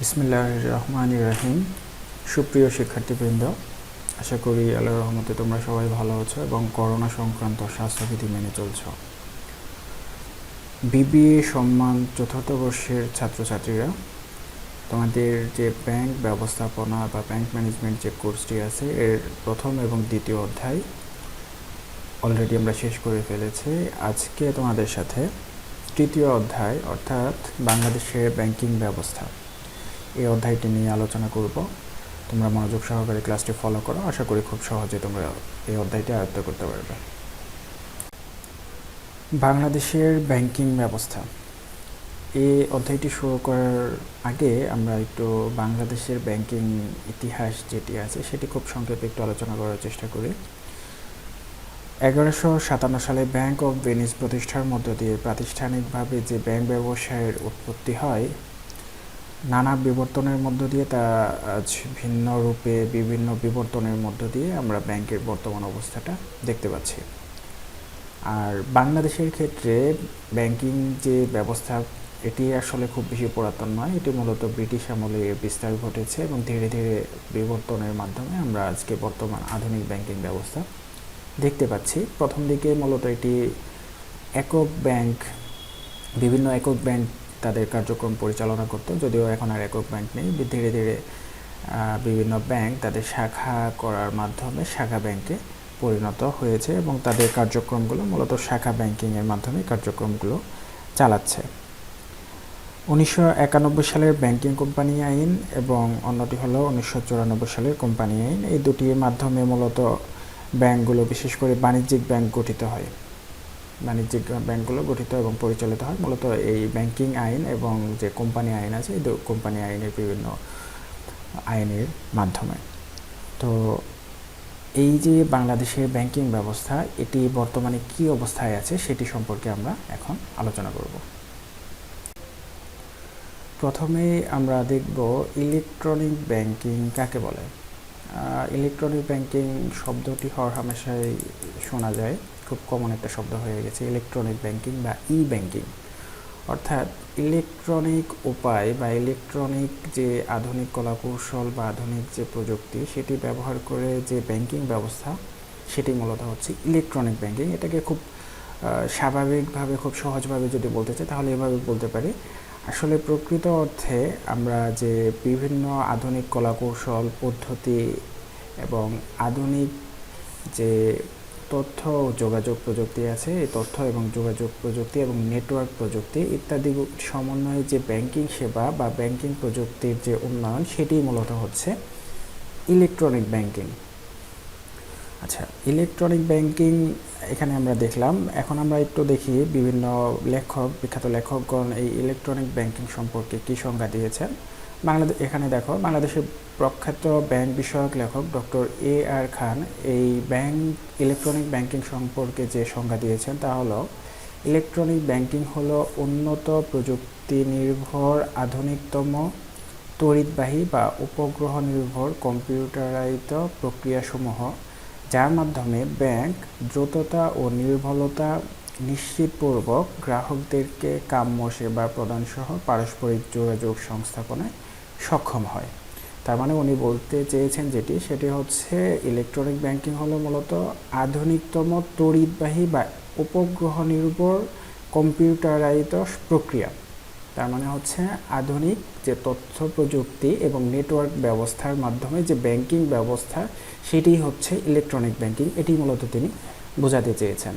বিসমিল্লাহ রহমান রাহিম সুপ্রিয় শিক্ষার্থীবৃন্দ, আশা করি আল্লাহ রহমতে তোমরা সবাই ভালো আছো এবং করোনা সংক্রান্ত স্বাস্থ্যবিধি মেনে চলছ। বিবিএ সম্মান চতুর্থ বর্ষের ছাত্রছাত্রীরা, তোমাদের যে ব্যাংক ব্যবস্থাপনা বা ব্যাংক ম্যানেজমেন্ট যে কোর্সটি আছে, এর প্রথম এবং দ্বিতীয় অধ্যায় অলরেডি আমরা শেষ করে ফেলেছি। আজকে তোমাদের সাথে তৃতীয় অধ্যায়, অর্থাৎ বাংলাদেশের ব্যাংকিং ব্যবস্থা। এই অধ্যায়টি নিয়ে আলোচনা করব। তোমরা মনোযোগ সহকারে ক্লাসটি ফলো করো। আশা করি খুব সহজে তোমরা এই অধ্যায়টি আয়ত্ত করতে পারবে। বাংলাদেশের ব্যাংকিং ব্যবস্থা। এই অধ্যায়টি শুরু করার আগে আমরা একটু বাংলাদেশের ব্যাংকিং ইতিহাস যেটি আছে, সেটি খুব সংক্ষেপে একটু আলোচনা করার চেষ্টা করি। এগারোশো সাতান্ন সালে ব্যাংক অফ ভেনিস প্রতিষ্ঠার মধ্য দিয়ে প্রাতিষ্ঠানিকভাবে যে ব্যাংক ব্যবসায়ের উৎপত্তি হয় নানা বিবর্তনের মধ্য দিয়ে তা আজ ভিন্ন রূপে বিভিন্ন বিবর্তনের মধ্য দিয়ে আমরা ব্যাংকের বর্তমান অবস্থাটা দেখতে পাচ্ছি। আর বাংলাদেশের ক্ষেত্রে ব্যাংকিং যে ব্যবস্থা, এটি আসলে খুব বেশি পুরাতন নয়। এটি মূলত ব্রিটিশ আমলে বিস্তার ঘটেছে এবং ধীরে ধীরে বিবর্তনের মাধ্যমে আমরা আজকে বর্তমান আধুনিক ব্যাংকিং ব্যবস্থা দেখতে পাচ্ছি। প্রথম দিকে মূলত এটি একক ব্যাংক, বিভিন্ন একক ব্যাংক তাদের কার্যক্রম পরিচালনা করতো, যদিও এখন আর একক ব্যাংক নেই। ধীরে ধীরে বিভিন্ন ব্যাংক তাদের শাখা করার মাধ্যমে শাখা ব্যাংকে পরিণত হয়েছে এবং তাদের কার্যক্রমগুলো মূলত শাখা ব্যাংকিংয়ের মাধ্যমে কার্যক্রমগুলো চালাচ্ছে। উনিশশো একানব্বই সালের ব্যাংকিং কোম্পানি আইন এবং অন্যটি হলো উনিশশো চুরানব্বই সালের কোম্পানি আইন, এই দুটির মাধ্যমে মূলত ব্যাংকগুলো বিশেষ করে বাণিজ্যিক ব্যাংক গঠিত হয়। বাণিজ্যিক ব্যাংকগুলো গঠিত এবং পরিচালিত হয়। মূলত এই ব্যাংকিং আইন এবং যে কোম্পানি আইন আছে, এই কোম্পানি আইনের বিভিন্ন আইনের মাধ্যমে। তো এই যে বাংলাদেশের ব্যাংকিং ব্যবস্থা, এটি বর্তমানে কি অবস্থায় আছে সেটি সম্পর্কে আমরা এখন আলোচনা করব। প্রথমে আমরা দেখব ইলেকট্রনিক ব্যাংকিং কাকে বলে। ইলেকট্রনিক ব্যাংকিং শব্দটি হওয়ার হামেশাই শোনা যায়। খুব কমন একটা শব্দ হয়ে গেছে ইলেকট্রনিক ব্যাংকিং বা ই ব্যাংকিং অর্থাৎ ইলেকট্রনিক উপায় বা ইলেকট্রনিক যে আধুনিক কলাকৌশল বা আধুনিক যে প্রযুক্তি, সেটি ব্যবহার করে যে ব্যাংকিং ব্যবস্থা, সেটি মূলত হচ্ছে ইলেকট্রনিক ব্যাংকিং এটাকে খুব স্বাভাবিকভাবে, খুব সহজভাবে যদি বলতে চাই, তাহলে এভাবে বলতে পারি। আসলে প্রকৃত অর্থে আমরা যে বিভিন্ন আধুনিক কলাকৌশল, পদ্ধতি এবং আধুনিক যে তথ্য, যোগাযোগ প্রযুক্তি আছে, এই তথ্য এবং যোগাযোগ প্রযুক্তি এবং নেটওয়ার্ক প্রযুক্তি ইত্যাদি সমন্বয়ে যে ব্যাংকিং সেবা বা ব্যাংকিং প্রযুক্তির যে উন্নয়ন, সেটি মূলত হচ্ছে ইলেকট্রনিক ব্যাংকিং আচ্ছা ইলেকট্রনিক ব্যাংকিং এখানে আমরা দেখলাম, এখন আমরা একটু দেখি বিভিন্ন লেখক, বিখ্যাত লেখকগণ এই ইলেকট্রনিক ব্যাংকিং সম্পর্কে কী সংজ্ঞা দিয়েছেন। বাংলাদেশ এখানে দেখো, বাংলাদেশের প্রখ্যাত ব্যাংক বিষয়ক লেখক ডক্টর এ আর খান, এই ব্যাংক, ইলেকট্রনিক ব্যাংকিং সম্পর্কে যে সংজ্ঞা দিয়েছেন তা হলো, ইলেকট্রনিক ব্যাংকিং হলো উন্নত প্রযুক্তি নির্ভর আধুনিকতম, তড়িৎবাহী বা উপগ্রহ নির্ভর কম্পিউটারাইজ প্রক্রিয়াসমূহ, যার মাধ্যমে ব্যাংক দ্রুততা ও নির্ভুলতা নিশ্চিতপূর্বক গ্রাহকদেরকে কাম্য সেবা প্রদানসহ পারস্পরিক যোগাযোগ সংস্থাপনায় সক্ষম হয়। তার মানে উনি বলতে চেয়েছেন যেটি, সেটি হচ্ছে ইলেকট্রনিক ব্যাংকিং হলো মূলত আধুনিকতম তড়িৎবাহী বা উপগ্রহ নির্ভর কম্পিউটারাইজ প্রক্রিয়া। তার মানে হচ্ছে আধুনিক যে তথ্য প্রযুক্তি এবং নেটওয়ার্ক ব্যবস্থার মাধ্যমে যে ব্যাংকিং ব্যবস্থা, সেটি হচ্ছে ইলেকট্রনিক ব্যাংকিং এটি মূলত তিনি বোঝাতে চেয়েছেন।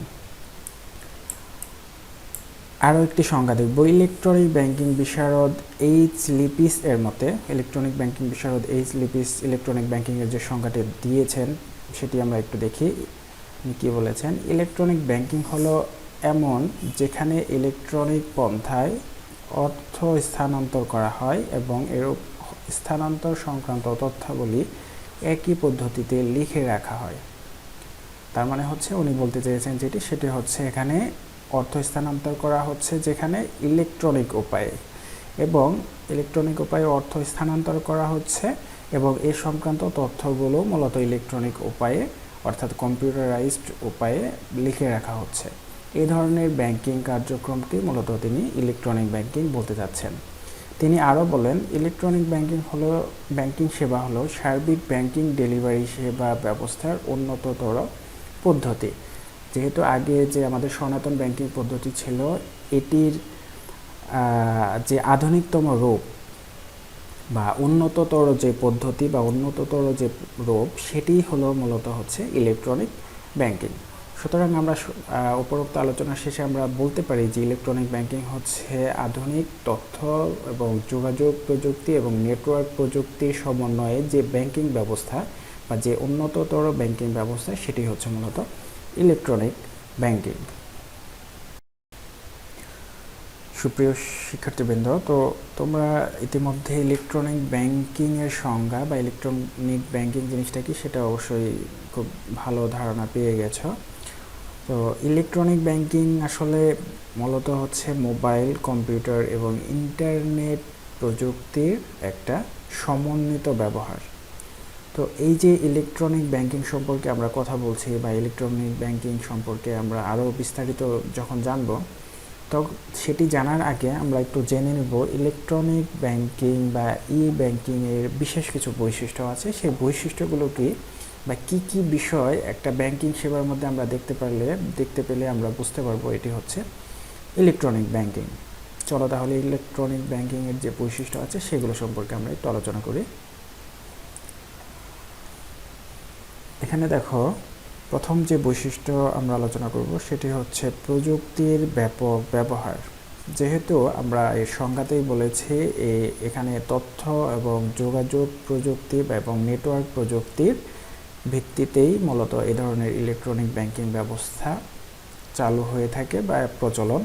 আরও একটি সংজ্ঞা দেখব ইলেকট্রনিক ব্যাংকিং বিশারদ এইচ লিপিস এর মতে, ইলেকট্রনিক ব্যাংকিং বিশারদ এইচ লিপিস ইলেকট্রনিক ব্যাংকিংয়ের যে সংজ্ঞাটি দিয়েছেন, সেটি আমরা একটু দেখি। কী বলেছেন? ইলেকট্রনিক ব্যাংকিং হলো এমন যেখানে ইলেকট্রনিক পন্থায় অর্থ স্থানান্তর করা হয় এবং এর স্থানান্তর সংক্রান্ত তথ্যাবলী একই পদ্ধতিতে লিখে রাখা হয়। তার মানে হচ্ছে উনি বলতে চেয়েছেন যেটি, সেটি হচ্ছে এখানে অর্থ স্থানান্তর করা হচ্ছে যেখানে ইলেকট্রনিক উপায়ে এবং ইলেকট্রনিক উপায়ে অর্থ স্থানান্তর করা হচ্ছে এবং এ সংক্রান্ত তথ্যগুলো মূলত ইলেকট্রনিক উপায়ে, অর্থাৎ কম্পিউটারাইজড উপায়ে লিখে রাখা হচ্ছে। এই ধরনের ব্যাংকিং কার্যক্রমকে মূলত তিনি ইলেকট্রনিক ব্যাংকিং বলতে চাচ্ছেন তিনি আরও বলেন, ইলেকট্রনিক ব্যাংকিং হলো, ব্যাংকিং সেবা হলো সার্বিক ব্যাংকিং ডেলিভারি সেবা ব্যবস্থার উন্নততর পদ্ধতি। যেহেতু আগে যে আমাদের সনাতন ব্যাংকিং পদ্ধতি ছিল, এটির যে আধুনিকতম রূপ বা উন্নততর যে পদ্ধতি বা উন্নততর যে রূপ, সেটি হলো মূলত হচ্ছে ইলেকট্রনিক ব্যাংকিং। সুতরাং আমরা উপরোক্ত আলোচনা শেষে আমরা বলতে পারি যে ইলেকট্রনিক ব্যাংকিং হচ্ছে আধুনিক তথ্য এবং যোগাযোগ প্রযুক্তি এবং নেটওয়ার্ক প্রযুক্তির সমন্বয়ে যে ব্যাংকিং ব্যবস্থা বা যে উন্নততর ব্যাংকিং ব্যবস্থা, সেটি হচ্ছে মূলত ইলেকট্রনিক ব্যাংকিং সুপ্রিয় শিক্ষার্থীবৃন্দ, তো তোমরা ইতিমধ্যে ইলেকট্রনিক ব্যাংকিংয়ের সংজ্ঞা বা ইলেকট্রনিক ব্যাংকিং জিনিসটা কি সেটা অবশ্যই খুব ভালো ধারণা পেয়ে গেছো। তো ইলেকট্রনিক ব্যাংকিং আসলে মূলত হচ্ছে মোবাইল কম্পিউটার এবং ইন্টারনেট প্রযুক্তির একটা সমন্বিত ব্যবহার। তো এই যে ইলেকট্রনিক ব্যাংকিং সম্পর্কে আমরা কথা বলছি বা ইলেকট্রনিক ব্যাংকিং সম্পর্কে আমরা আরও বিস্তারিত যখন জানব তো সেটি জানার আগে আমরা একটু জেনে নেব ইলেকট্রনিক ব্যাংকিং বা ই ব্যাংকিংয়ের বিশেষ কিছু বৈশিষ্ট্য আছে। সেই বৈশিষ্ট্যগুলো কি বা কি কি বিষয় একটা ব্যাংকিং সেবার মধ্যে আমরা দেখতে পারলে, দেখতে পেলে আমরা বুঝতে পারব এটি হচ্ছে ইলেকট্রনিক ব্যাংকিং চলো তাহলে ইলেকট্রনিক ব্যাংকিংয়ের যে বৈশিষ্ট্য আছে, সেগুলো সম্পর্কে আমরা একটু আলোচনা করি। এখানে দেখো, প্রথম যে বৈশিষ্ট্য আমরা আলোচনা করব সেটি হচ্ছে প্রযুক্তির ব্যাপক ব্যবহার। যেহেতু আমরা এর সংজ্ঞাতেই বলেছি এ, এখানে তথ্য এবং যোগাযোগ প্রযুক্তি এবং নেটওয়ার্ক প্রযুক্তির ভিত্তিতেই মূলত এই ধরনের ইলেকট্রনিক ব্যাংকিং ব্যবস্থা চালু হয়ে থাকে বা প্রচলন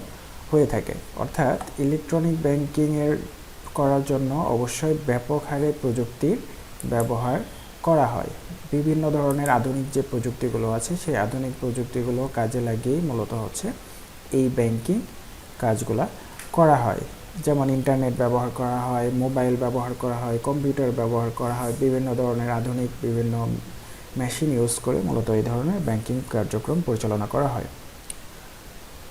হয়ে থাকে। অর্থাৎ ইলেকট্রনিক ব্যাংকিংয়ের করার জন্য অবশ্যই ব্যাপক হারে প্রযুক্তির ব্যবহার করা হয়। বিভিন্ন ধরনের আধুনিক যে প্রযুক্তিগুলো আছে, সেই আধুনিক প্রযুক্তিগুলো কাজে লাগিয়েই মূলত হচ্ছে এই ব্যাংকিং কাজগুলা করা হয়। যেমন ইন্টারনেট ব্যবহার করা হয় মোবাইল ব্যবহার করা হয় কম্পিউটার ব্যবহার করা হয়, বিভিন্ন ধরনের আধুনিক বিভিন্ন মেশিন ইউজ করে মূলত এই ধরনের ব্যাংকিং কার্যক্রম পরিচালনা করা হয়।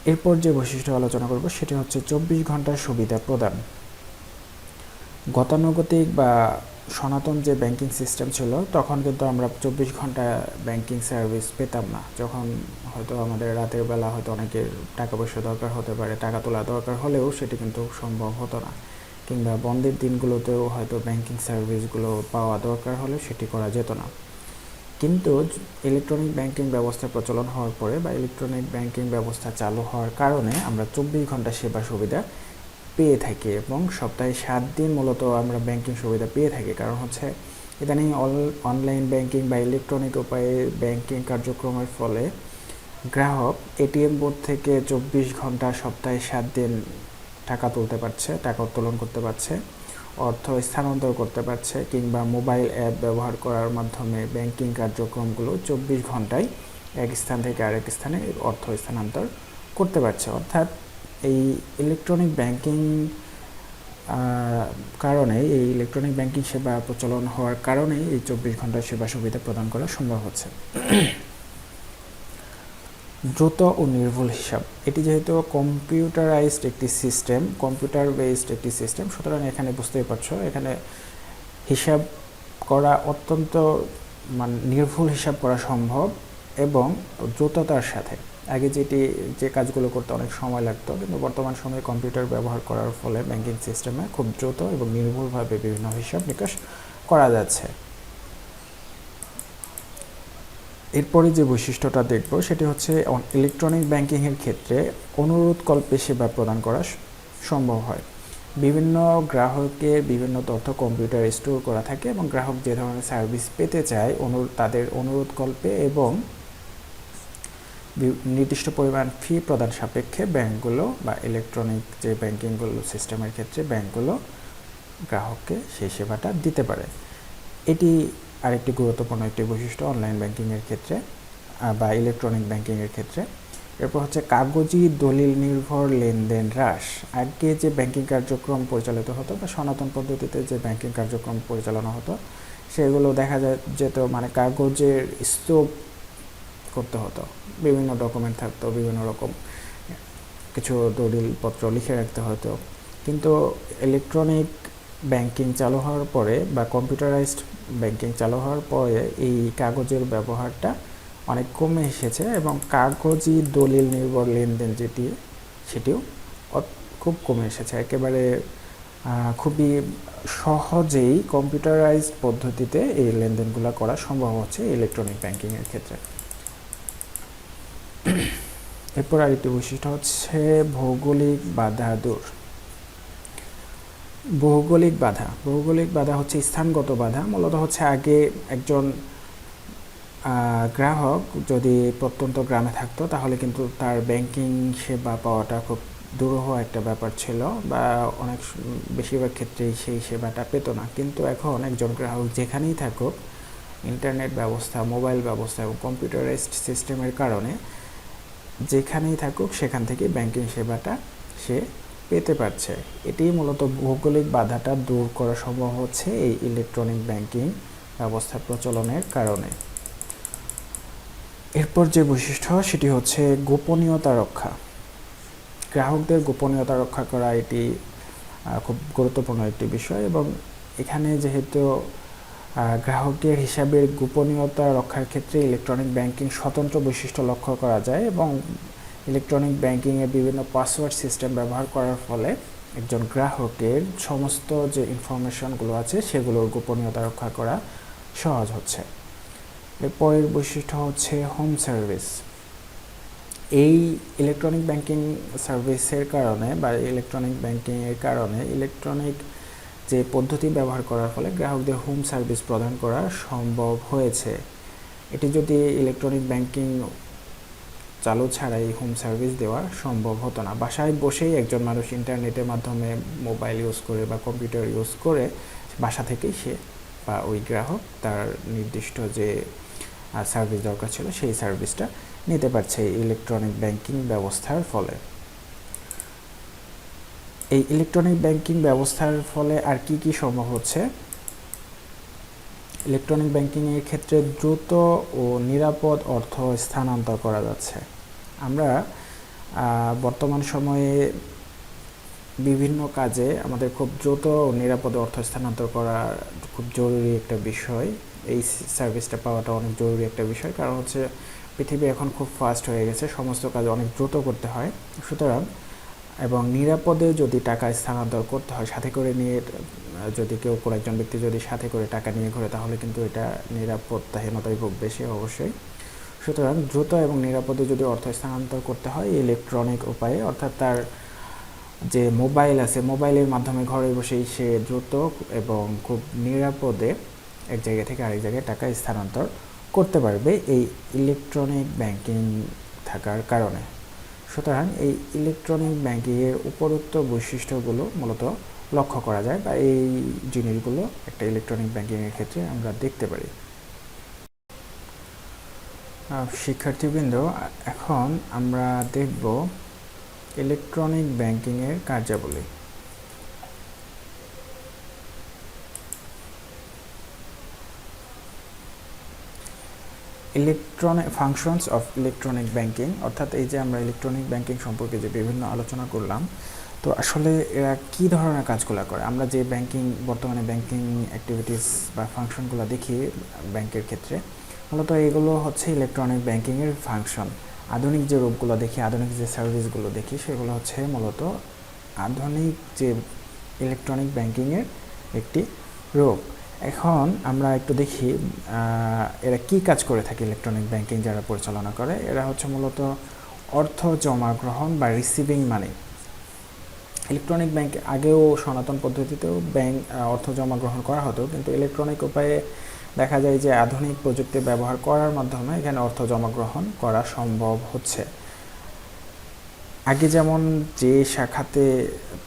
এরপর যে বৈশিষ্ট্য আলোচনা করব, সেটি হচ্ছে চব্বিশ ঘণ্টার সুবিধা প্রদান। গতানুগতিক বা সনাতন যে ব্যাংকিং সিস্টেম ছিল, তখন কিন্তু আমরা চব্বিশ ঘণ্টা ব্যাংকিং সার্ভিস পেতাম না। যখন হয়তো আমাদের রাতের বেলা হয়তো অনেকের টাকা পয়সা দরকার হতে পারে, টাকা তোলা দরকার হলেও সেটি কিন্তু সম্ভব হতো না। কিংবা বন্ধের দিনগুলোতেও হয়তো ব্যাংকিং সার্ভিসগুলো পাওয়া দরকার হলে সেটি করা যেত না। কিন্তু ইলেকট্রনিক ব্যাংকিং ব্যবস্থা প্রচলন হওয়ার পরে বা ইলেকট্রনিক ব্যাংকিং ব্যবস্থা চালু হওয়ার কারণে আমরা চব্বিশ ঘণ্টা সেবা সুবিধা পেয়ে থাকি এবং সপ্তাহে সাত দিন মূলত আমরা ব্যাংকিং সুবিধা পেয়ে থাকি। কারণ হচ্ছে ইদানিং অনলাইন ব্যাংকিং বা ইলেকট্রনিক উপায়ে ব্যাংকিং কার্যক্রমের ফলে গ্রাহক এটিএম বোর্ড থেকে চব্বিশ ঘণ্টা সপ্তাহে সাত দিন টাকা তুলতে পারছে, টাকা উত্তোলন করতে পারছে, অর্থ স্থানান্তর করতে পারছে কিংবা মোবাইল অ্যাপ ব্যবহার করার মাধ্যমে ব্যাংকিং কার্যক্রমগুলো চব্বিশ ঘন্টায় এক স্থান থেকে আরেক স্থানে অর্থ স্থানান্তর করতে পারছে। অর্থাৎ এই ইলেকট্রনিক ব্যাংকিং কারণে এই ইলেকট্রনিক ব্যাংকিং সেবা প্রচলন হওয়ার কারণেই এই চব্বিশ ঘণ্টার সেবা সুবিধা প্রদান করা সম্ভব হচ্ছে। দ্রুত ও নির্ভুল হিসাব। এটি যেহেতু কম্পিউটারাইজড একটি সিস্টেম কম্পিউটার বেসড একটি সিস্টেম সুতরাং এখানে বুঝতেই পারছ, এখানে হিসাব করা অত্যন্ত মানে নির্ভুল হিসাব করা সম্ভব এবং দ্রুততার সাথে। আগে যেটি, যে কাজগুলো করতে অনেক সময় লাগতো, কিন্তু বর্তমান সময়ে কম্পিউটার ব্যবহার করার ফলে ব্যাংকিং সিস্টেমে খুব দ্রুত এবং নির্ভুলভাবে বিভিন্ন হিসাব নিকাশ করা যাচ্ছে। এরপরে যে বৈশিষ্ট্যটা দেখব, সেটি হচ্ছে ইলেকট্রনিক ব্যাংকিংয়ের ক্ষেত্রে অনুরোধ কল্পে সেবা প্রদান করা সম্ভব হয়। বিভিন্ন গ্রাহকের বিভিন্ন তথ্য কম্পিউটারে স্টোর করা থাকে এবং গ্রাহক যে ধরনের সার্ভিস পেতে চায়, অনু, তাদের অনুরোধ কল্পে এবং নির্দিষ্ট পরিমাণ ফি প্রদান সাপেক্ষে ব্যাংকগুলো বা ইলেকট্রনিক যে ব্যাংকিংগুলো সিস্টেমের ক্ষেত্রে ব্যাংকগুলো গ্রাহককে সেই সেবাটা দিতে পারে। এটি আরেকটি গুরুত্বপূর্ণ একটি বৈশিষ্ট্য অনলাইন ব্যাংকিংয়ের ক্ষেত্রে বা ইলেকট্রনিক ব্যাংকিংয়ের ক্ষেত্রে। এরপর হচ্ছে কাগজি দলিল নির্ভর লেনদেন হ্রাস। আগে যে ব্যাংকিং কার্যক্রম পরিচালিত হতো বা সনাতন পদ্ধতিতে যে ব্যাংকিং কার্যক্রম পরিচালনা হতো, সেগুলো দেখা যায় যেত মানে কাগজের স্তূপ করতে হতো। বিভিন্ন ডকুমেন্ট থাকতো, বিভিন্ন রকম, কিছু দলিলপত্র লিখে রাখতে হতো। কিন্তু ইলেকট্রনিক ব্যাংকিং চালু হওয়ার পরে বা কম্পিউটারাইজড ব্যাংকিং চালু হওয়ার পরে এই কাগজের ব্যবহারটা অনেক কমে এসেছে এবং কাগজি দলিল নির্ভর লেনদেন যেটি, সেটিও খুব কমে এসেছে। একেবারে খুবই সহজেই কম্পিউটারাইজড পদ্ধতিতে এই লেনদেনগুলো করা সম্ভব হচ্ছে ইলেকট্রনিক ব্যাংকিংয়ের ক্ষেত্রে। এরপর আরেকটি বৈশিষ্ট্য হচ্ছে ভৌগোলিক বাধা দূর। ভৌগোলিক বাধা। ভৌগোলিক বাধা হচ্ছে স্থানগত বাধা। মূলত হচ্ছে আগে একজন গ্রাহক যদি প্রত্যন্ত গ্রামে থাকতো, তাহলে কিন্তু তার ব্যাংকিং সেবা পাওয়াটা খুব দুরূহ একটা ব্যাপার ছিল বা অনেক বেশিরভাগ ক্ষেত্রেই সেই সেবাটা পেত না। কিন্তু এখন একজন গ্রাহক যেখানেই থাকুক, ইন্টারনেট ব্যবস্থা, মোবাইল ব্যবস্থা এবং কম্পিউটারাইজড সিস্টেমের কারণে যেখানেই থাকুক, সেখান থেকে ব্যাংকিং সেবাটা সে পেতে পারছে। এটি মূলত ভৌগোলিক বাধাটা দূর করা সম্ভব হচ্ছে এই ইলেকট্রনিক ব্যাংকিং ব্যবস্থা প্রচলনের কারণে। এরপর যে বৈশিষ্ট্য, সেটি হচ্ছে গোপনীয়তা রক্ষা। গ্রাহকদের গোপনীয়তা রক্ষা করা এটি খুব গুরুত্বপূর্ণ একটি বিষয় এবং এখানে যেহেতু আহ, গ্রাহকের হিসাবের গোপনীয়তা রক্ষার ক্ষেত্রে ইলেকট্রনিক ব্যাংকিং স্বতন্ত্র বৈশিষ্ট্য লক্ষ্য করা যায় এবং ইলেকট্রনিক ব্যাংকিংয়ে বিভিন্ন পাসওয়ার্ড সিস্টেম ব্যবহার করার ফলে একজন গ্রাহকের সমস্ত যে ইনফরমেশনগুলো আছে সেগুলোর গোপনীয়তা রক্ষা করা সহজ হচ্ছে। এরপরের বৈশিষ্ট্য হচ্ছে হোম সার্ভিস। এই ইলেকট্রনিক ব্যাংকিং সার্ভিসের কারণে বা ইলেকট্রনিক ব্যাংকিংয়ের কারণে ইলেকট্রনিক যে পদ্ধতি ব্যবহার করার ফলে গ্রাহকদের হোম সার্ভিস প্রদান করা সম্ভব হয়েছে। এটি যদি ইলেকট্রনিক ব্যাংকিং চালু ছাড়াই হোম সার্ভিস দেওয়া সম্ভব হতো না। বাসায় বসেই একজন মানুষ ইন্টারনেটের মাধ্যমে মোবাইল ইউজ করে বা কম্পিউটার ইউজ করে বাসা থেকেই সে বা ওই গ্রাহক তার নির্দিষ্ট যে সার্ভিস দরকার ছিল সেই সার্ভিসটা নিতে পারছে ইলেকট্রনিক ব্যাংকিং ব্যবস্থার ফলে। এই ইলেকট্রনিক ব্যাংকিং ব্যবস্থার ফলে আর কি কি সম্ভব হচ্ছে? ইলেকট্রনিক ব্যাংকিংয়ের ক্ষেত্রে দ্রুত ও নিরাপদ অর্থ স্থানান্তর করা যাচ্ছে। আমরা বর্তমান সময়ে বিভিন্ন কাজে আমাদের খুব দ্রুত ও নিরাপদে অর্থ স্থানান্তর করা খুব জরুরি একটা বিষয়। এই সার্ভিসটা পাওয়াটা অনেক জরুরি একটা বিষয়। কারণ হচ্ছে, পৃথিবী এখন খুব ফাস্ট হয়ে গেছে, সমস্ত কাজ অনেক দ্রুত করতে হয়। সুতরাং এবং নিরাপদে যদি টাকা স্থানান্তর করতে হয়, সাথে করে নিয়ে, যদি কেউ কোনো একজন ব্যক্তি যদি সাথে করে টাকা নিয়ে ঘোরে, তাহলে কিন্তু এটা নিরাপত্তাহীনতাই খুব বেশি অবশ্যই। সুতরাং দ্রুত এবং নিরাপদে যদি অর্থ স্থানান্তর করতে হয়, ইলেকট্রনিক উপায়ে, অর্থাৎ তার যে মোবাইল আছে, মোবাইলের মাধ্যমে ঘরে বসেই সে দ্রুত এবং খুব নিরাপদে এক জায়গা থেকে আরেক জায়গায় টাকা স্থানান্তর করতে পারবে এই ইলেকট্রনিক ব্যাংকিং থাকার কারণে। সুতরাং এই ইলেকট্রনিক ব্যাংকিংয়ের উপরোক্ত বৈশিষ্ট্যগুলো মূলত লক্ষ্য করা যায় বা এই জিনিসগুলো একটা ইলেকট্রনিক ব্যাংকিংয়ের ক্ষেত্রে আমরা দেখতে পারি। শিক্ষার্থীবৃন্দ, এখন আমরা দেখব ইলেকট্রনিক ব্যাংকিংয়ের কার্যাবলী। Electronic functions of electronic banking অর্থাৎ এই যে আমরা ইলেকট্রনিক ব্যাংকিং সম্পর্কে যে বিভিন্ন আলোচনা করলাম, তো আসলে এরা কী ধরনের কাজগুলো করে? আমরা যে ব্যাংকিং বর্তমানে ব্যাংকিং অ্যাক্টিভিটিস বা ফাংশনগুলো দেখি ব্যাংকের ক্ষেত্রে, মূলত এগুলো হচ্ছে ইলেকট্রনিক ব্যাংকিংয়ের ফাংশন আধুনিক যে রূপগুলো দেখি, আধুনিক যে সার্ভিসগুলো দেখি, সেগুলো হচ্ছে মূলত আধুনিক যে ইলেকট্রনিক ব্যাংকিংয়ের একটি রূপ। এখন আমরা একটু দেখি এরা কি কাজ করে থাকে ইলেকট্রনিক ব্যাংকিং যারা পরিচালনা করে? এরা হচ্ছে মূলত অর্থ জমা গ্রহণ বা রিসিভিং মানি ইলেকট্রনিক ব্যাংক আগেও সনাতন পদ্ধতিতেও ব্যাংক অর্থ জমা গ্রহণ করা হতো, কিন্তু ইলেকট্রনিক উপায়ে দেখা যায় যে আধুনিক প্রযুক্তি ব্যবহার করার মাধ্যমে এখানে অর্থ জমা গ্রহণ করা সম্ভব হচ্ছে। আগে যেমন যে শাখাতে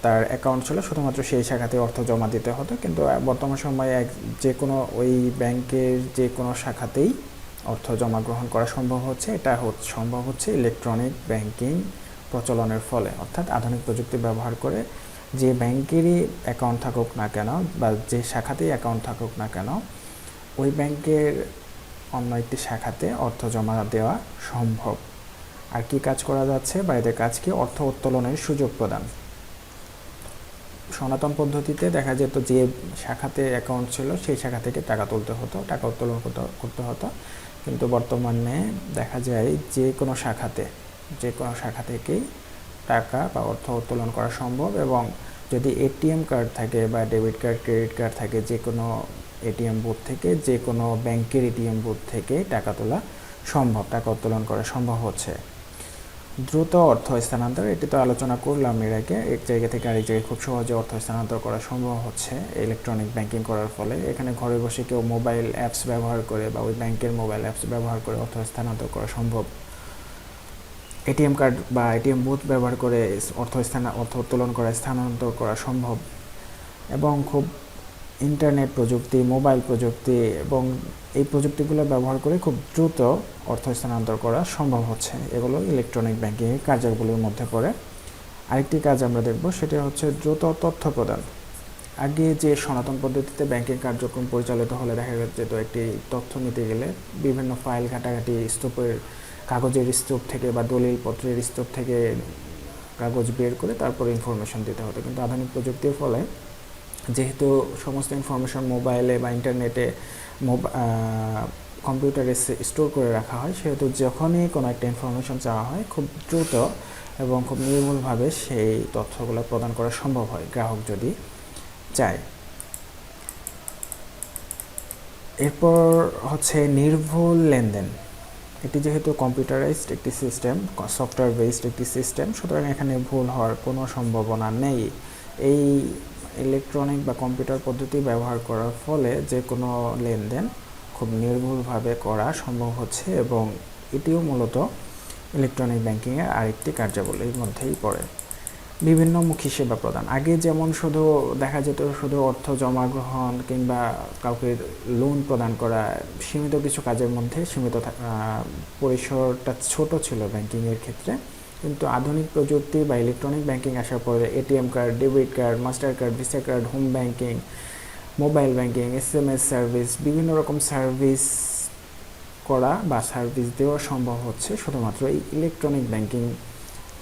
তার অ্যাকাউন্ট ছিল, শুধুমাত্র সেই শাখাতে অর্থ জমা দিতে হতো। কিন্তু বর্তমান সময়ে এক যে কোনো ওই ব্যাংকের যে কোনো শাখাতেই অর্থ জমা গ্রহণ করা সম্ভব হচ্ছে। এটা সম্ভব হচ্ছে ইলেকট্রনিক ব্যাংকিং প্রচলনের ফলে। অর্থাৎ আধুনিক প্রযুক্তি ব্যবহার করে যে ব্যাংকেরই অ্যাকাউন্ট থাকুক না কেন বা যে শাখাতেই অ্যাকাউন্ট থাকুক না কেন, ওই ব্যাংকের অন্য একটি শাখাতে অর্থ জমা দেওয়া সম্ভব। আর কি কাজ করা যাচ্ছে বা এদের কাজ কি? অর্থ উত্তোলনের সুযোগ প্রদান। সনাতন পদ্ধতিতে দেখা যেত যে শাখাতে অ্যাকাউন্ট ছিল, সেই শাখা থেকে টাকা তুলতে হতো, টাকা উত্তোলন করতে- হতো। কিন্তু বর্তমানে দেখা যায় যে কোনো শাখাতে, যে কোনো শাখা থেকেই টাকা বা অর্থ উত্তোলন করা সম্ভব এবং যদি এটিএম কার্ড থাকে বা ডেবিট কার্ড ক্রেডিট কার্ড থাকে যে কোনো এটিএম বুথ থেকে, যে কোনো ব্যাংকের এটিএম বুথ থেকে টাকা তোলা সম্ভব, টাকা উত্তোলন করা সম্ভব হচ্ছে। দ্রুত অর্থ স্থানান্তর, এটি তো আলোচনা করলাম এর আগে। এক জায়গা থেকে আরেক জায়গায় খুব সহজে অর্থ স্থানান্তর করা সম্ভব হচ্ছে ইলেকট্রনিক ব্যাংকিং করার ফলে। এখানে ঘরে বসে কেউ মোবাইল অ্যাপস ব্যবহার করে বা ওই ব্যাংকের মোবাইল অ্যাপস ব্যবহার করে অর্থ স্থানান্তর করা সম্ভব। এটিএম কার্ড বা এটিএম বুথ ব্যবহার করে অর্থ স্থান, অর্থ উত্তোলন করা, স্থানান্তর করা সম্ভব। এবং খুব ইন্টারনেট প্রযুক্তি মোবাইল প্রযুক্তি এবং এই প্রযুক্তিগুলো ব্যবহার করে খুব দ্রুত অর্থ স্থানান্তর করা সম্ভব হচ্ছে। এগুলো ইলেকট্রনিক ব্যাংকিংয়ের কার্যগুলোর মধ্যে পড়ে আরেকটি কাজ আমরা দেখব, সেটা হচ্ছে দ্রুত তথ্য প্রদান। আগে যে সনাতন পদ্ধতিতে ব্যাংকিং কার্যক্রম পরিচালিত হলে দেখা যেত একটি তথ্য নিতে গেলে বিভিন্ন ফাইল ঘাটাঘাটি স্তূপের কাগজের স্তূপ থেকে বা দলিল পত্রের স্তূপ থেকে কাগজ বের করে তারপর ইনফরমেশন দিতে হতো। কিন্তু আধুনিক প্রযুক্তির ফলে যেহেতু সমস্ত ইনফরমেশন মোবাইলে বা ইন্টারনেটে কম্পিউটারে স্টোর করে রাখা হয়, সেহেতু যখনই কোনো একটা ইনফরমেশন চাওয়া হয়, খুব দ্রুত এবং খুব নির্ভুলভাবে সেই তথ্যগুলো প্রদান করা সম্ভব হয়, গ্রাহক যদি চায়। এরপর হচ্ছে নির্ভুল লেনদেন। এটি যেহেতু কম্পিউটারাইজড একটি সিস্টেম সফটওয়্যার বেসড একটি সিস্টেম সুতরাং এখানে ভুল হওয়ার কোনো সম্ভাবনা নেই। এই ইলেকট্রনিক বা কম্পিউটার পদ্ধতি ব্যবহার করার ফলে যে কোনো লেনদেন খুব নির্ভুলভাবে করা সম্ভব হচ্ছে এবং এটিও মূলত ইলেকট্রনিক ব্যাংকিংয়ের আরেকটি কার্যাবলীর মধ্যেই পড়ে। বিভিন্নমুখী সেবা প্রদান। আগে যেমন শুধু দেখা যেত শুধু অর্থ জমা গ্রহণ কিংবা কাউকে লোন প্রদান করা, সীমিত কিছু কাজের মধ্যে সীমিত পরিসরটা ছোট ছিল ব্যাংকিংয়ের ক্ষেত্রে। কিন্তু আধুনিক প্রযুক্তি বা ইলেকট্রনিক ব্যাংকিং আসার পরে ATM card debit card Mastercard Visa card home banking mobile banking S M S service বিভিন্ন রকম সার্ভিস করা বা সার্ভিস দেওয়া সম্ভব হচ্ছে শুধুমাত্র এই ইলেকট্রনিক ব্যাংকিং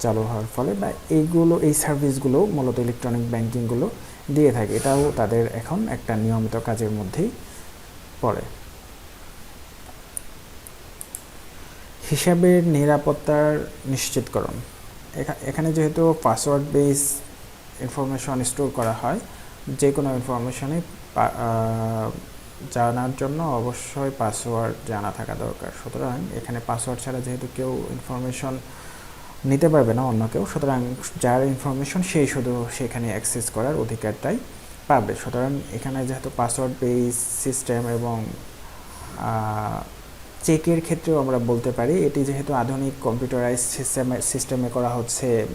চালু হওয়ার ফলে বা এইগুলো, এই সার্ভিসগুলো মূলত ইলেকট্রনিক ব্যাংকিংগুলো দিয়ে থাকে। এটাও তাদের এখন একটা নিয়মিত কাজের মধ্যেই পড়ে। হিসাবের নিরাপত্তার নিশ্চিতকরণ। এখা- এখানে যেহেতু পাসওয়ার্ড বেস ইনফরমেশন স্টোর করা হয় যে কোনো ইনফরমেশনই জানার জন্য অবশ্যই পাসওয়ার্ড জানা থাকা দরকার। সুতরাং এখানে পাসওয়ার্ড ছাড়া যেহেতু কেউ ইনফরমেশন নিতে পারবে না অন্য কেউ, সুতরাং যার ইনফরমেশন সেই শুধু সেখানে অ্যাক্সেস করার অধিকারটাই পাবে। সুতরাং এখানে যেহেতু পাসওয়ার্ড বেস সিস্টেম এবং চেকের ক্ষেত্রেও আমরা বলতে পারি, এটি যেহেতু আধুনিক কম্পিউটারাইজ সিস্টেমে সিস্টেমে করা হচ্ছে,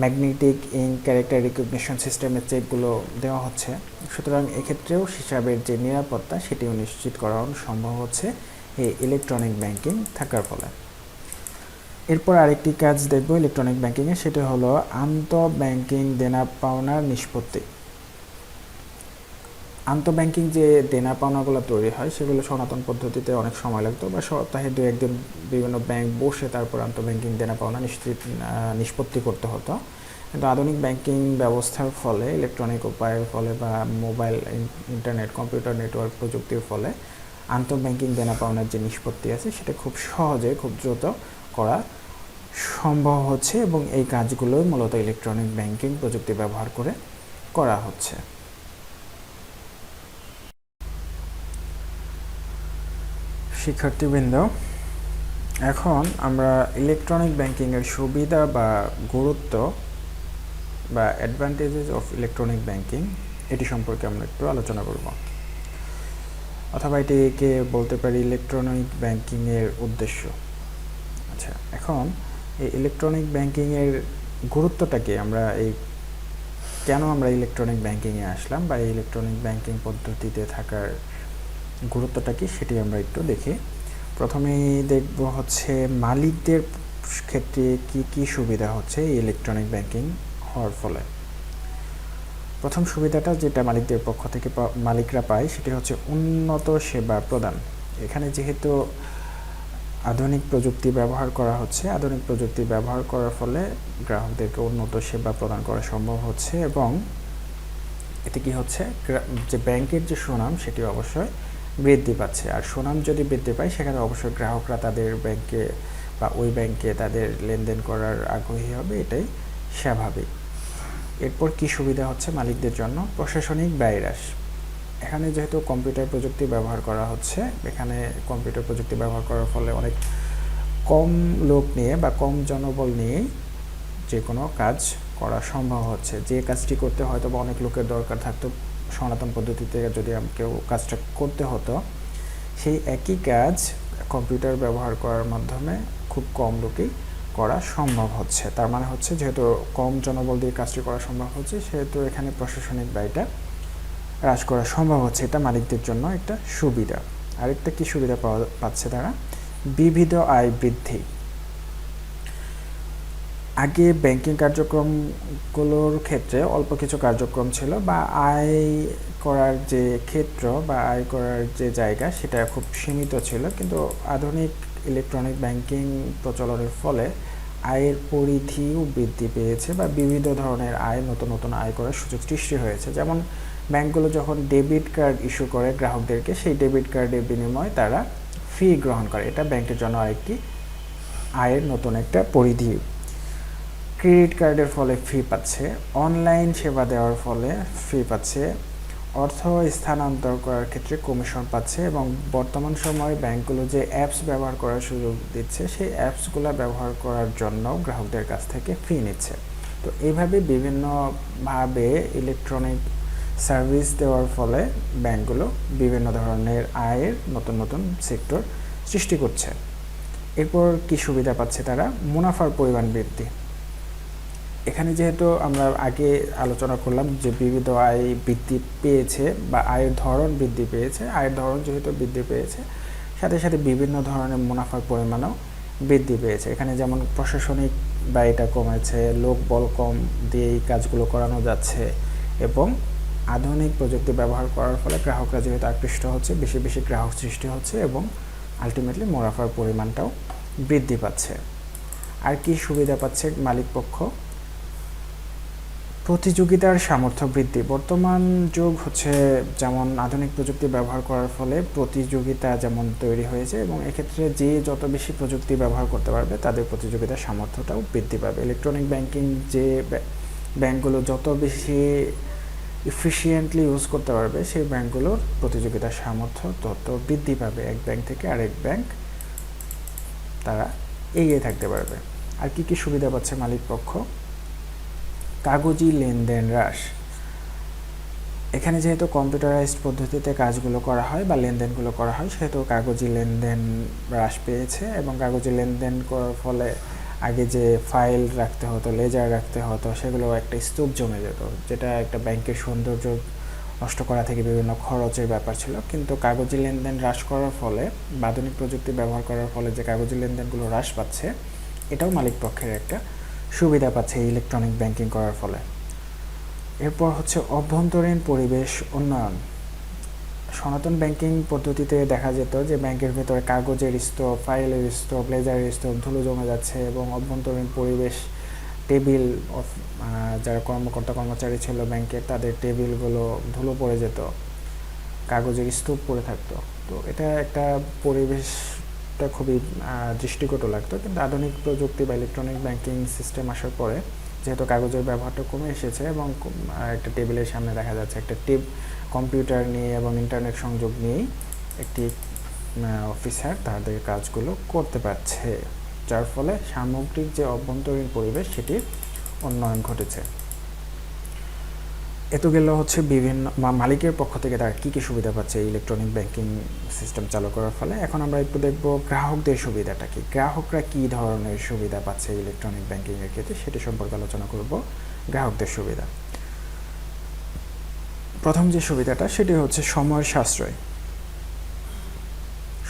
ম্যাগনেটিক ইন ক্যারেক্টার রিকগনিশন সিস্টেমের চেকগুলো দেওয়া হচ্ছে। সুতরাং এক্ষেত্রেও হিসাবের যে নিরাপত্তা, সেটিও নিশ্চিত করা সম্ভব হচ্ছে এই ইলেকট্রনিক ব্যাংকিং থাকার ফলে। এরপর আরেকটি কাজ দেখব ইলেকট্রনিক ব্যাংকিংয়ে, সেটা হলো আন্ত ব্যাংকিং দেনা পাওনার নিষ্পত্তি। আন্ত ব্যাংকিং যে দেনা পাওনাগুলো তৈরি হয়, সেগুলো সনাতন পদ্ধতিতে অনেক সময় লাগতো বা সপ্তাহে দু একদিন বিভিন্ন ব্যাংক বসে তারপর আন্ত ব্যাংকিং দেনা পাওনা নিশ্চিত নিষ্পত্তি করতে হতো। কিন্তু আধুনিক ব্যাংকিং ব্যবস্থার ফলে, ইলেকট্রনিক উপায়ের ফলে বা মোবাইল ইন্টারনেট, কম্পিউটার নেটওয়ার্ক প্রযুক্তির ফলে আন্ত ব্যাংকিং দেনা পাওনার যে নিষ্পত্তি আছে, সেটা খুব সহজে, খুব দ্রুত করা সম্ভব হচ্ছে এবং এই কাজগুলোই মূলত ইলেকট্রনিক ব্যাংকিং প্রযুক্তি ব্যবহার করে করা হচ্ছে। শিক্ষার্থীবৃন্দ, এখন আমরা ইলেকট্রনিক ব্যাংকিংয়ের সুবিধা বা গুরুত্ব বা অ্যাডভান্টেজেস অফ ইলেকট্রনিক ব্যাংকিং এটি সম্পর্কে আমরা একটু আলোচনা করব। অথবা এটিকে বলতে পারি ইলেকট্রনিক ব্যাংকিংয়ের উদ্দেশ্য। আচ্ছা এখন এই ইলেকট্রনিক ব্যাংকিংয়ের গুরুত্বটা কি আমরা এই কেন আমরা ইলেকট্রনিক ব্যাংকিংয়ে আসলাম বা এই ইলেকট্রনিক ব্যাংকিং পদ্ধতিতে থাকার গুরুত্বটা কি সেটি আমরা একটু দেখি। প্রথমেই দেখব হচ্ছে মালিকদের ক্ষেত্রে কি কি সুবিধা হচ্ছে ইলেকট্রনিক ব্যাংকিং হওয়ার ফলে। প্রথম সুবিধাটা যেটা মালিকদের পক্ষ থেকে মালিকরা পায় সেটি হচ্ছে উন্নত সেবা প্রদান। এখানে যেহেতু আধুনিক প্রযুক্তি ব্যবহার করা হচ্ছে, আধুনিক প্রযুক্তি ব্যবহার করার ফলে গ্রাহকদেরকে উন্নত সেবা প্রদান করা সম্ভব হচ্ছে এবং এতে কি হচ্ছে যে ব্যাংকের যে সুনাম সেটি অবশ্যই বৃদ্ধি পাচ্ছে। আর সুনাম যদি বৃদ্ধি পায়, সেখানে অবশ্যই গ্রাহকরা তাদের ব্যাংকে বা ওই ব্যাংকে তাদের লেনদেন করার আগ্রহী হবে, এটাই স্বাভাবিক। এরপর কি সুবিধা হচ্ছে মালিকদের জন্য? প্রশাসনিক ব্যয় হ্রাস এখানে যেহেতু কম্পিউটার প্রযুক্তি ব্যবহার করা হচ্ছে, এখানে কম্পিউটার প্রযুক্তি ব্যবহার করার ফলে অনেক কম লোক নিয়ে বা কম জনবল নিয়ে যে কোনো কাজ করা সম্ভব হচ্ছে। যে কাজটি করতে হয়তো বা অনেক লোকের দরকার থাকতো সনাতন পদ্ধতিতে যদি কেউ কাজটা করতে হতো, সেই একই কাজ কম্পিউটার ব্যবহার করার মাধ্যমে খুব কম লোকেই করা সম্ভব হচ্ছে। তার মানে হচ্ছে যেহেতু কম জনবল দিয়ে কাজটি করা সম্ভব হচ্ছে, সেহেতু এখানে প্রশাসনিক ব্যয়টা হ্রাস করা সম্ভব হচ্ছে। এটা মালিকদের জন্য একটা সুবিধা। আরেকটা কি সুবিধা পাওয়া পাচ্ছে তারা? বিবিধ আয় বৃদ্ধি। আগে ব্যাংকিং কার্যক্রমগুলোর ক্ষেত্রে অল্প কিছু কার্যক্রম ছিল বা আয় করার যে ক্ষেত্র বা আয় করার যে জায়গা সেটা খুব সীমিত ছিল। কিন্তু আধুনিক ইলেকট্রনিক ব্যাংকিং প্রচলনের ফলে আয়ের পরিধিও বৃদ্ধি পেয়েছে বা বিবিধ ধরনের আয়, নতুন নতুন আয় করার সুযোগ সৃষ্টি হয়েছে। যেমন ব্যাংকগুলো যখন ডেবিট কার্ড ইস্যু করে গ্রাহকদেরকে, সেই ডেবিট কার্ডের বিনিময়ে তারা ফি গ্রহণ করে। এটা ব্যাংকের জন্য আরেকটি আয়ের নতুন একটা পরিধি ক্রেডিট কার্ডের ফলে ফি পাচ্ছে অনলাইন সেবা দেওয়ার ফলে ফি পাচ্ছে, অর্থ স্থানান্তর করার ক্ষেত্রে কমিশন পাচ্ছে এবং বর্তমান সময়ে ব্যাংকগুলো যে অ্যাপস ব্যবহার করার সুযোগ দিচ্ছে, সেই অ্যাপসগুলো ব্যবহার করার জন্য গ্রাহকদের কাছ থেকে ফি নিচ্ছে। তো এইভাবে বিভিন্নভাবে ইলেকট্রনিক সার্ভিস দেওয়ার ফলে ব্যাংকগুলো বিভিন্ন ধরনের আয়ের নতুন নতুন সেক্টর সৃষ্টি করছে। এরপর কি সুবিধা পাচ্ছে তারা? মুনাফার পরিমাণ বৃদ্ধি। এখানে যেহেতু আমরা আগে আলোচনা করলাম যে বিবিধ আয় বৃদ্ধি পেয়েছে বা আয়ের ধরন বৃদ্ধি পেয়েছে, আয়ের ধরন যেহেতু বৃদ্ধি পেয়েছে, সাথে সাথে বিভিন্ন ধরনের মুনাফার পরিমাণও বৃদ্ধি পেয়েছে। এখানে যেমন প্রশাসনিক ব্যয়টা কমেছে, লোক বল কম দিয়ে এই কাজগুলো করানো যাচ্ছে এবং আধুনিক প্রযুক্তি ব্যবহার করার ফলে গ্রাহকরা যেহেতু আকৃষ্ট হচ্ছে, বেশি বেশি গ্রাহক সৃষ্টি হচ্ছে এবং আলটিমেটলি মুনাফার পরিমাণটাও বৃদ্ধি পাচ্ছে। আর কি সুবিধা পাচ্ছে মালিক পক্ষ প্রতিযোগিতার সামর্থ্য বৃদ্ধি। বর্তমান যুগ হচ্ছে যেমন আধুনিক প্রযুক্তি ব্যবহার করার ফলে প্রতিযোগিতা যেমন তৈরি হয়েছে এবং এক্ষেত্রে যে যত বেশি প্রযুক্তি ব্যবহার করতে পারবে, তাদের প্রতিযোগিতার সামর্থ্যটাও বৃদ্ধি পাবে। ইলেকট্রনিক ব্যাংকিং যে ব্য- ব্যাংকগুলো যত বেশি ইফিসিয়েন্টলি ইউজ করতে পারবে, সেই ব্যাংকগুলোর প্রতিযোগিতার সামর্থ্য তত বৃদ্ধি পাবে। এক ব্যাংক থেকে আরেক ব্যাংক তারা এগিয়ে থাকতে পারবে। আর কি কি সুবিধা পাচ্ছে মালিক পক্ষ কাগজি লেনদেন হ্রাস। এখানে যেহেতু কম্পিউটারাইজড পদ্ধতিতে কাজগুলো করা হয় বা লেনদেনগুলো করা হয়, সেহেতু কাগজি লেনদেন হ্রাস পেয়েছে এবং কাগজি লেনদেন করার ফলে আগে যে ফাইল রাখতে হতো লেজার রাখতে হতো সেগুলো একটা স্তূপ জমে যেত, যেটা একটা ব্যাংকের সৌন্দর্য নষ্ট করা থেকে বিভিন্ন খরচের ব্যাপার ছিল। কিন্তু কাগজি লেনদেন হ্রাস করার ফলে আধুনিক প্রযুক্তি ব্যবহার করার ফলে যে কাগজি লেনদেনগুলো হ্রাস পাচ্ছে, এটাও মালিক পক্ষের একটা সুবিধা পাচ্ছে ইলেকট্রনিক ব্যাংকিং করার ফলে। এরপর হচ্ছে অভ্যন্তরীণ পরিবেশ উন্নয়ন। সনাতন ব্যাংকিং পদ্ধতিতে দেখা যেত যে ব্যাংকের ভেতরে কাগজের স্তূপ ফাইলের স্তূপ লেজারের স্তূপ ধুলো জমে যাচ্ছে এবং অভ্যন্তরীণ পরিবেশ টেবিল অফ যারা কর্মকর্তা, কর্মচারী ছিল ব্যাংকের, তাদের টেবিলগুলো ধুলো পড়ে যেত, কাগজের স্তূপ পড়ে থাকতো। তো এটা একটা পরিবেশটা খুবই দৃষ্টিকটু লাগতো। কিন্তু আধুনিক প্রযুক্তি বা ইলেকট্রনিক ব্যাংকিং সিস্টেম আসার পরে যেহেতু কাগজের ব্যবহারটা কমে এসেছে এবং একটা টেবিলের সামনে দেখা যাচ্ছে একটা টিপ কম্পিউটার নিয়ে এবং ইন্টারনেট সংযোগ নিয়েই একটি অফিসার তাদের কাজগুলো করতে পারছে। যার ফলে সামগ্রিক যে অভ্যন্তরীণ পরিবেশ সেটির উন্নয়ন ঘটেছে। এত গেল হচ্ছে বিভিন্ন মালিকের পক্ষ থেকে তারা কী কী সুবিধা পাচ্ছে ইলেকট্রনিক ব্যাংকিং সিস্টেম চালু করার ফলে? এখন আমরা একটু দেখব গ্রাহকদের সুবিধাটা কি? গ্রাহকরা কী ধরনের সুবিধা পাচ্ছে ইলেকট্রনিক ব্যাংকিংয়ের ক্ষেত্রে? সেটি সম্পর্কে আলোচনা করব গ্রাহকদের সুবিধা। প্রথম যে সুবিধাটা, সেটি হচ্ছে সময়ের সাশ্রয়।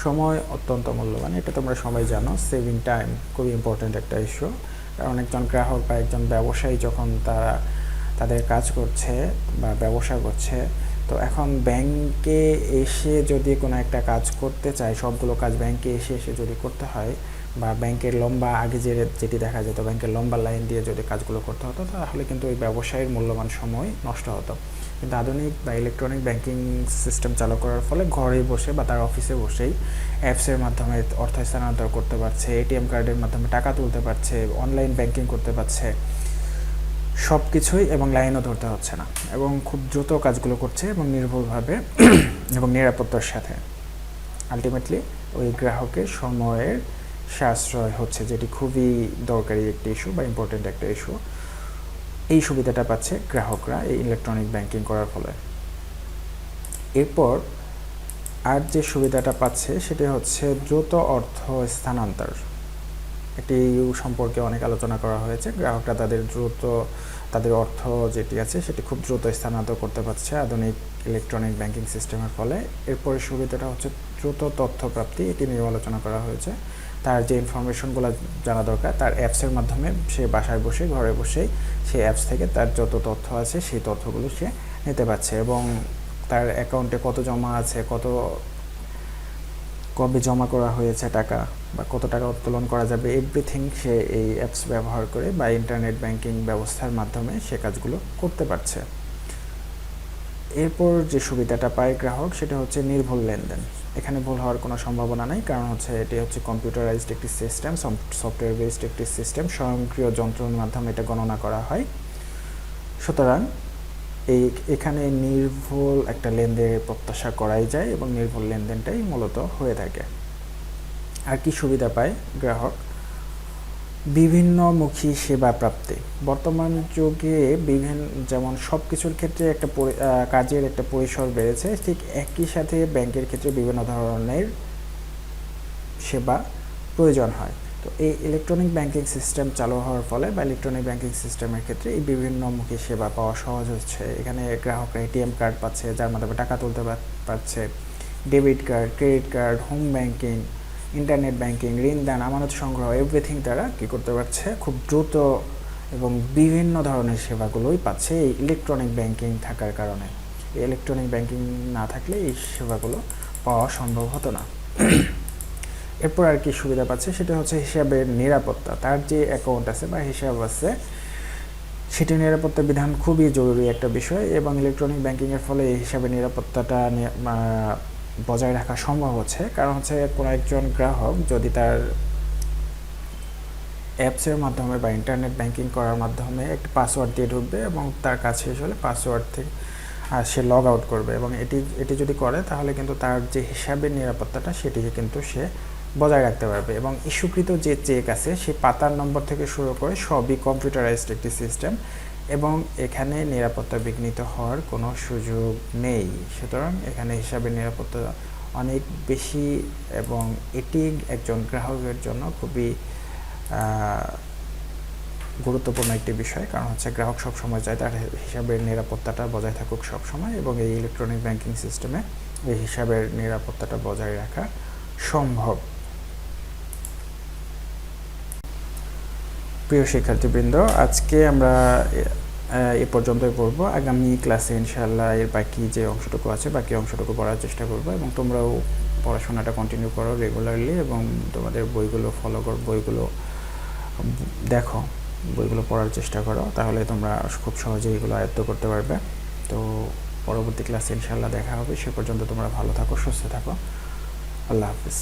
সময় অত্যন্ত মূল্যবান, এটা তোমরা সবাই জানো। সেভিং টাইম খুবই ইম্পর্ট্যান্ট একটা ইস্যু কারণ একজন গ্রাহক বা একজন ব্যবসায়ী যখন তারা তাদের কাজ করছে বা ব্যবসা করছে, তো এখন ব্যাংকে এসে যদি কোনো একটা কাজ করতে চায়, সবগুলো কাজ ব্যাংকে এসে এসে যদি করতে হয় বা ব্যাংকের লম্বা আগে যে যেটি দেখা যেত, ব্যাংকের লম্বা লাইন দিয়ে যদি কাজগুলো করতে হতো, তাহলে কিন্তু ওই ব্যবসায়ীর মূল্যবান সময় নষ্ট হতো। কিন্তু আধুনিক বা ইলেকট্রনিক ব্যাংকিং সিস্টেম চালু করার ফলে ঘরে বসে বা তার অফিসে বসেই অ্যাপসের মাধ্যমে অর্থ স্থানান্তর করতে পারছে এটিএম কার্ডের মাধ্যমে টাকা তুলতে পারছে, অনলাইন ব্যাংকিং করতে পারছে। সব কিছুই এবং লাইনও ধরতে হচ্ছে না এবং খুব দ্রুত কাজগুলো করছে এবং নির্ভুলভাবে এবং নিরাপত্তার সাথে। আলটিমেটলি ওই গ্রাহকের সময়ের সাশ্রয় হচ্ছে, যেটি খুবই দরকারি একটি ইস্যু বা ইম্পর্টেন্ট একটা ইস্যু এই সুবিধাটা পাচ্ছে গ্রাহকরা এই ইলেকট্রনিক ব্যাংকিং করার ফলে। এরপর আর যে সুবিধাটা পাচ্ছে, সেটি হচ্ছে দ্রুত অর্থ স্থানান্তর। একটি সম্পর্কে অনেক আলোচনা করা হয়েছে। গ্রাহকরা তাদের দ্রুত, তাদের অর্থ যেটি আছে সেটি খুব দ্রুত স্থানান্তর করতে পারছে আধুনিক ইলেকট্রনিক ব্যাংকিং সিস্টেমের ফলে। এরপরে সুবিধাটা হচ্ছে দ্রুত তথ্য প্রাপ্তি এটি নিয়েও আলোচনা করা হয়েছে। তার যে ইনফরমেশনগুলো জানা দরকার, তার অ্যাপসের মাধ্যমে সে বাসায় বসে, ঘরে বসেই সেই অ্যাপস থেকে তার যত তথ্য আছে সেই তথ্যগুলো সে নিতে পারছে এবং তার অ্যাকাউন্টে কত জমা আছে, কত, কবে জমা করা হয়েছে টাকা বা কত টাকা উত্তোলন করা যাবে এভরিথিং সে এই অ্যাপস ব্যবহার করে বা ইন্টারনেট ব্যাংকিং ব্যবস্থার মাধ্যমে সে কাজগুলো করতে পারছে। এরপর যে সুবিধাটা পায় গ্রাহক সেটা হচ্ছে নির্ভুল লেনদেন। এখানে ভুল হওয়ার কোনো সম্ভাবনা নেই, কারণ হচ্ছে এটি হচ্ছে কম্পিউটারাইজড একটি সিস্টেম সফটওয়্যার বেসড একটি সিস্টেম স্বয়ংক্রিয় যন্ত্রের মাধ্যমে এটা গণনা করা হয়। সুতরাং এই, এখানে নির্ভুল একটা লেনদেনের প্রত্যাশা করাই যায় এবং নির্ভুল লেনদেনটাই মূলত হয়ে থাকে। আর কি সুবিধা পায় গ্রাহক? বিভিন্নমুখী সেবা প্রাপ্তি। বর্তমান যুগে বিভিন্ন, যেমন সব কিছুর ক্ষেত্রে একটা কাজের একটা পরিসর বেড়েছে, ঠিক একই সাথে ব্যাংকের ক্ষেত্রে বিভিন্ন ধরনের সেবা প্রয়োজন হয়। তো এই ইলেকট্রনিক ব্যাংকিং সিস্টেম চালু হওয়ার ফলে বা ইলেকট্রনিক ব্যাংকিং সিস্টেমের ক্ষেত্রে এই বিভিন্নমুখী সেবা পাওয়া সহজ হচ্ছে। এখানে গ্রাহকরা এটিএম কার্ড পাচ্ছে, যার মাধ্যমে টাকা তুলতে পার- পারছে। Debit card credit card home banking internet banking ঋণ ঋণদান, আমানত সংগ্রহ এভরিথিং তারা কী করতে পারছে? খুব দ্রুত এবং বিভিন্ন ধরনের সেবাগুলোই পাচ্ছে এই ইলেকট্রনিক ব্যাংকিং থাকার কারণে। ইলেকট্রনিক ব্যাংকিং না থাকলে এই সেবাগুলো পাওয়া সম্ভব হতো না। এরপর আর কি সুবিধা পাচ্ছে? সেটা হচ্ছে হিসাবের নিরাপত্তা। তার যে অ্যাকাউন্ট আছে বা হিসাব আছে, সেটি নিরাপত্তা বিধান খুবই জরুরি একটা বিষয় এবং ইলেকট্রনিক ব্যাংকিংয়ের ফলে এই হিসাবে নিরাপত্তাটা বজায় রাখা সম্ভব হচ্ছে। কারণ হচ্ছে কোনো একজন গ্রাহক যদি তার অ্যাপসের মাধ্যমে বা ইন্টারনেট ব্যাংকিং করার মাধ্যমে একটি পাসওয়ার্ড দিয়ে ঢুকবে এবং তার কাজ শেষ হলে পাসওয়ার্ড থেকে সে লগ আউট করবে এবং এটি এটি যদি করে তাহলে কিন্তু তার যে হিসাবের নিরাপত্তাটা সেটিকে কিন্তু সে বজায় রাখতে পারবে এবং ইস্যুকৃত যে চেক আছে সেই পাতার নম্বর থেকে শুরু করে সবই কম্পিউটারাইজড একটি সিস্টেম এবং এখানে নিরাপত্তা বিঘ্নিত হওয়ার কোনো সুযোগ নেই। সুতরাং এখানে হিসাবে নিরাপত্তা অনেক বেশি এবং এটি একজন গ্রাহকের জন্য খুবই গুরুত্বপূর্ণ একটি বিষয়। কারণ হচ্ছে গ্রাহক সবসময় চায় তার হিসাবের নিরাপত্তাটা বজায় থাকুক সবসময় এবং এই ইলেকট্রনিক ব্যাংকিং সিস্টেমে এই হিসাবের নিরাপত্তাটা বজায় রাখা সম্ভব। প্রিয় শিক্ষার্থীবৃন্দ, আজকে আমরা, এ পর্যন্তই পড়ব। আগামী ক্লাসে ইনশাল্লাহ এর বাকি যে অংশটুকু আছে, বাকি অংশটুকু পড়ার চেষ্টা করব এবং তোমরাও পড়াশোনাটা কন্টিনিউ করো রেগুলারলি এবং তোমাদের বইগুলো ফলো করো, বইগুলো দেখো, বইগুলো পড়ার চেষ্টা করো, তাহলে তোমরা খুব সহজেই এগুলো আয়ত্ত করতে পারবে। তো পরবর্তী ক্লাসে ইনশাল্লাহ দেখা হবে। সে পর্যন্ত তোমরা ভালো থাকো, সুস্থ থাকো। আল্লাহ হাফিজ।